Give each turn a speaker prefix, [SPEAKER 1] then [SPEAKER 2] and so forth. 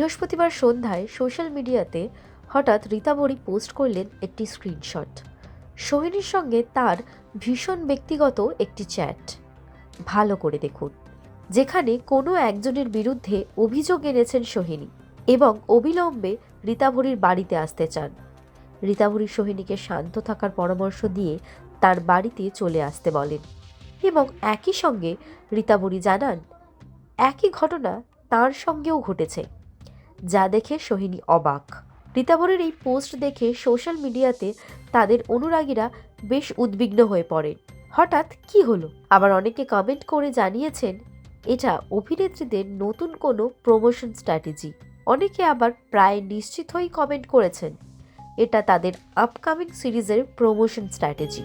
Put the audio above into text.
[SPEAKER 1] বৃহস্পতিবার সন্ধ্যায় সোশ্যাল মিডিয়াতে হঠাৎ রীতাবরী পোস্ট করলেন একটি স্ক্রিনশট। সোহিনীর সঙ্গে তার ভীষণ ব্যক্তিগত একটি চ্যাট। ভালো করে দেখুন। যেখানে কোনো একজনের বিরুদ্ধে অভিযোগ এনেছেন সোহিনী এবং অবিলম্বে রীতাভরির বাড়িতে আসতে চান। রীতাভরি সোহিনীকে শান্ত থাকার পরামর্শ দিয়ে তার বাড়িতে চলে আসতে বলেন এবং একই সঙ্গে রীতাবরী জানান, একই ঘটনা তার সঙ্গেও ঘটেছে। যা দেখে সোহিনী অবাক। রীতাভরের এই পোস্ট দেখে সোশ্যাল মিডিয়াতে তাদের অনুরাগীরা বেশ উদ্বিগ্ন হয়ে পড়েন হঠাৎ কি হলো? আবার অনেকে কমেন্ট করে জানিয়েছেন, এটা অভিনেত্রীদের নতুন কোনো প্রমোশন স্ট্র্যাটেজি অনেকে আবার প্রায় নিশ্চিত হয়েই কমেন্ট করেছেন, এটা তাদের আপকামিং সিরিজের প্রমোশন স্ট্র্যাটেজি